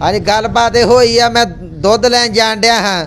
ਅੱਜ ਗੱਲਬਾਤ ਇਹ ਹੋਈ ਆ ਮੈਂ ਦੁੱਧ ਲੈਣ ਜਾਣ ਡਿਆ ਹਾਂ।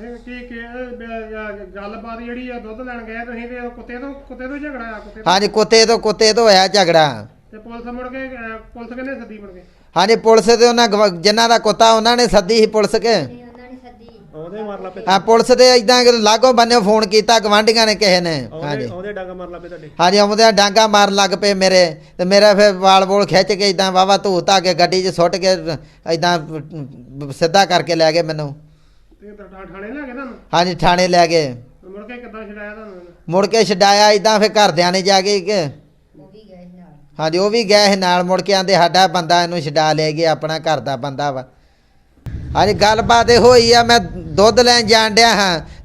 ਕੀ ਕੀ ਗੱਲਬਾਤ ਜਿਹੜੀ ਆ ਦੁੱਧ ਲੈਣ ਗਏ ਤੁਸੀਂ ਤੇ ਉਹ ਕੁੱਤੇ ਤੋਂ ਕੁੱਤੇ ਤੋਂ ਝਗੜਾ ਆ ਕੁੱਤੇ ਤੋਂ। ਹਾਂਜੀ ਕੁੱਤੇ ਤੋਂ ਕੁੱਤੇ ਤੋਂ ਹੋਇਆ ਝਗੜਾ। ਤੇ ਪੁਲਿਸ ਮੁੜ ਕੇ ਅਹ, ਪੁਲਿਸ ਕਿੰਨੇ ਸੱਦੀ ਮੁੜ ਕੇ? ਹਾਂਜੀ ਪੁਲਿਸ ਤੇ ਉਹਨਾਂ ਗਵ- ਜਿਨ੍ਹਾਂ ਦਾ ਕੁੱਤਾ ਉਹਨਾਂ ਨੇ ਸੱਦੀ ਸੀ ਪੁਲਿਸ ਕੇ। ਉਹਦੇ ਮਾਰ ਲਾ ਪੇ ਹਾਂ ਪੁਲਿਸ ਦੇ ਇਦਾਂ ਲਾਗੋ ਬੰਨੇ ਫੋਨ ਕੀਤਾ ਗਵਾਂਢੀਆਂ ਨੇ ਕਿਸੇ ਨੇ। ਹਾਂਜੀ। ਉਹਦੇ ਡਾਂਗਾ ਮਾਰ ਲਾ ਪੇ ਤੁਹਾਡੇ? ਹਾਂਜੀ ਆਉਂਦੇ ਡਾਂਗਾ ਮਾਰਨ ਲੱਗ ਪਏ ਮੇਰੇ। ਤੇ ਮੇਰਾ ਫਿਰ ਵਾਲ ਬੋਲ ਖਿੱਚ ਕੇ ਇਦਾਂ ਵਾਵਾ ਧੂ ਧਾ ਕੇ ਗੱਡੀ 'ਚ ਸੁੱਟ ਕੇ ਇਦਾਂ ਸਿੱਧਾ ਕਰਕੇ ਲੈ ਗਏ ਮੈਨੂੰ। ਤੇ ਤਾਂ ਠਾ- ਠਾਣੇ ਲੈ ਗਏ ਤੁਹਾਨੂੰ? ਹਾਂਜੀ ਥਾਣੇ ਲੈ ਗਏ। ਮੁੜ ਕੇ ਕਿੱਦਾਂ ਛਡਾਇਆ ਤੁਹਾਨੂੰ ਮੁੜ ਕੇ ਛਡਾਇਆ ਇਦਾਂ ਫਿਰ ਘਰਦਿਆਂ ਨੇ ਜਾ ਕੇ ਕਿ ਹਾਂਜੀ ਉਹ ਵੀ ਗਏ ਸੀ ਨਾਲ ਮੁੜ ਕੇ ਆਂਦੇ ਸਾਡਾ ਬੰਦਾ ਇਹਨੂੰ ਛਡਾ ਲੈ ਗਿਆ ਆਪਣਾ ਘਰ ਦਾ ਬੰਦਾ ਵਾ। ਹਾਂਜੀ ਗੱਲਬਾਤ ਇਹ ਹੋਈ ਆ ਮੈਂ ਦੁੱਧ ਲੈਣ ਜਾਣ ਡਿਆ ਹਾਂ।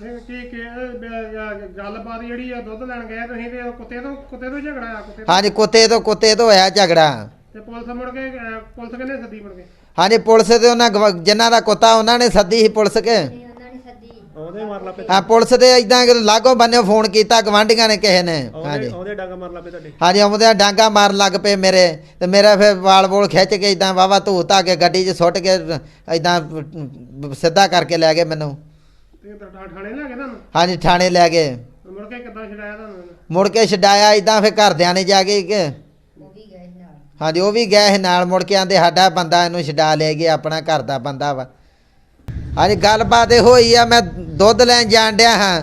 ਕੀ ਕੀ ਇਹ ਬ- ਆ ਗੱਲਬਾਤ ਜਿਹੜੀ ਆ ਦੁੱਧ ਲੈਣ ਗਏ ਤੁਸੀਂ ਤੇ ਉਹ ਕੁੱਤੇ ਤੋਂ ਕੁੱਤੇ ਤੋਂ ਝਗੜਾ ਆ ਕੁੱਤੇ ਤੋਂ? ਹਾਂਜੀ ਕੁੱਤੇ ਤੋਂ ਕੁੱਤੇ ਤੋਂ ਹੋਇਆ ਝਗੜਾ। ਤੇ ਪੁਲਿਸ ਮੁੜ ਕੇ ਪੁਲਿਸ ਕਿੰਨੇ ਸੱਦੀ ਮੁੜ ਕੇ? ਹਾਂਜੀ ਪੁਲਿਸ ਤੇ ਉਹਨਾਂ ਗਵ- ਜਿਨ੍ਹਾਂ ਦਾ ਕੁੱਤਾ ਉਹਨਾਂ ਨੇ ਸੱਦੀ ਸੀ ਪੁਲਿਸ ਕੇ। ਮਾਰ ਲਾ ਹਾਂ ਪੁਲਿਸ ਦੇ ਇਦਾਂ ਲਾਗੋ ਬੰਨੇ ਫੋਨ ਕੀਤਾ ਗਵਾਂਢੀਆਂ ਨੇ ਕਿਸੇ ਨੇ। ਹਾਂਜੀ। ਉਹਦੇ ਡਾਂਗਾ ਮਾਰ ਲਾ ਤੁਹਾਡੇ। ਹਾਂਜੀ ਆਉਂਦੇ ਡਾਂਗਾ ਮਾਰਨ ਲੱਗ ਪਏ ਮੇਰੇ। ਤੇ ਮੇਰਾ ਫਿਰ ਵਾਲ ਬੋਲ ਖਿੱਚ ਕੇ ਇਦਾਂ ਵਾਵਾ ਧੂ ਧਾ ਕੇ ਗੱਡੀ 'ਚ ਸੁੱਟ ਕੇ ਇਦਾਂ ਸਿੱਧਾ ਕਰਕੇ ਲੈ ਗਏ ਮੈਨੂੰ। ਤੇ ਤਾਂ ਠਾ- ਠਾਣੇ ਲੈ ਗਏ ਤੁਹਾਨੂੰ? ਹਾਂਜੀ ਥਾਣੇ ਲੈ ਗਏ। ਮੁੜ ਕੇ ਕਿੱਦਾਂ ਛਡਾਇਆ ਤੁਹਾਨੂੰ ਮੁੜ ਕੇ ਛਡਾਇਆ ਇਦਾਂ ਫਿਰ ਘਰਦਿਆਂ ਨੇ ਜਾ ਕੇ ਕਿ ਹਾਂਜੀ ਉਹ ਵੀ ਗਏ ਸੀ ਨਾਲ ਮੁੜ ਕੇ ਆਂਦੇ ਸਾਡਾ ਬੰਦਾ ਇਹਨੂੰ ਛਡਾ ਲੈ ਗਿਆ ਆਪਣਾ ਘਰ ਦਾ ਬੰਦਾ ਵਾ। ਹਾਂਜੀ ਗੱਲਬਾਤ ਇਹ ਹੋਈ ਆ ਮੈਂ ਦੁੱਧ ਲੈਣ ਜਾਣ ਡਿਆ ਹਾਂ।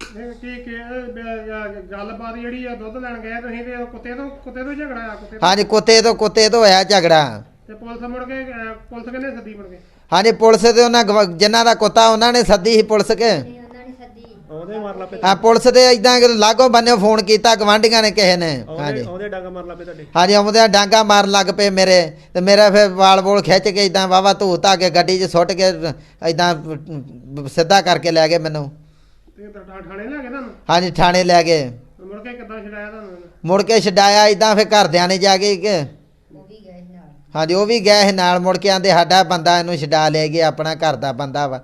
ਇਹ ਕੀ ਕੀ ਇਹ ਬ- ਆ ਗੱਲਬਾਤ ਜਿਹੜੀ ਆ ਦੁੱਧ ਲੈਣ ਗਏ ਤੁਸੀਂ ਤੇ ਉਹ ਕੁੱਤੇ ਤੋਂ ਕੁੱਤੇ ਤੋਂ ਝਗੜਾ ਆ ਕੁੱਤੇ ਤੋਂ। ਹਾਂਜੀ ਕੁੱਤੇ ਤੋਂ ਕੁੱਤੇ ਤੋਂ ਹੋਇਆ ਝਗੜਾ। ਤੇ ਪੁਲਿਸ ਮੁੜ ਕੇ ਅਹ, ਪੁਲਿਸ ਕਿੰਨੇ ਸੱਦੀ ਮੁੜ ਕੇ? ਹਾਂਜੀ ਪੁਲਿਸ ਤੇ ਉਹਨਾਂ ਗਵ- ਜਿਨ੍ਹਾਂ ਦਾ ਕੁੱਤਾ ਉਹਨਾਂ ਨੇ ਸੱਦੀ ਸੀ ਪੁਲਿਸ ਕੇ। ਉਹਦੇ ਮਾਰ ਲਾ ਪੇ ਹਾਂ ਪੁਲਿਸ ਦੇ ਇਦਾਂ ਲਾਗੋ ਬੰਨੇ ਫੋਨ ਕੀਤਾ ਗਵਾਂਢੀਆਂ ਨੇ ਕਿਸੇ ਨੇ। ਹਾਂਜੀ। ਉਹਦੇ ਡਾਂਗਾ ਮਾਰ ਲਾ ਪੇ ਤੁਹਾਡੇ। ਹਾਂਜੀ ਆਉਂਦੇ ਡਾਂਗਾ ਮਾਰਨ ਲੱਗ ਪਏ ਮੇਰੇ। ਤੇ ਮੇਰਾ ਫਿਰ ਵਾਲ ਬੋਲ ਖਿੱਚ ਕੇ ਇਦਾਂ ਵਾਵਾ ਧੂ ਧਾ ਕੇ ਗੱਡੀ 'ਚ ਸੁੱਟ ਕੇ ਇਦਾਂ ਸਿੱਧਾ ਕਰਕੇ ਲੈ ਗਏ ਮੈਨੂੰ। ਤੇ ਤਾਂ ਠਾ- ਠਾਣੇ ਲੈ ਗਏ ਤੁਹਾਨੂੰ? ਹਾਂਜੀ ਥਾਣੇ ਲੈ ਗਏ। ਮੁੜ ਕੇ ਕਿੱਦਾਂ ਛਡਾਇਆ ਤੁਹਾਨੂੰ ਮੁੜ ਕੇ ਛਡਾਇਆ ਇਦਾਂ ਫਿਰ ਘਰਦਿਆਂ ਨੇ ਜਾ ਕੇ ਕਿ ਹਾਂਜੀ ਉਹ ਵੀ ਗਏ ਸੀ ਨਾਲ ਮੁੜ ਕੇ ਆਂਦੇ ਸਾਡਾ ਬੰਦਾ ਇਹਨੂੰ ਛਡਾ ਲੈ ਗਿਆ ਆਪਣਾ ਘਰ ਦਾ ਬੰਦਾ ਵਾ।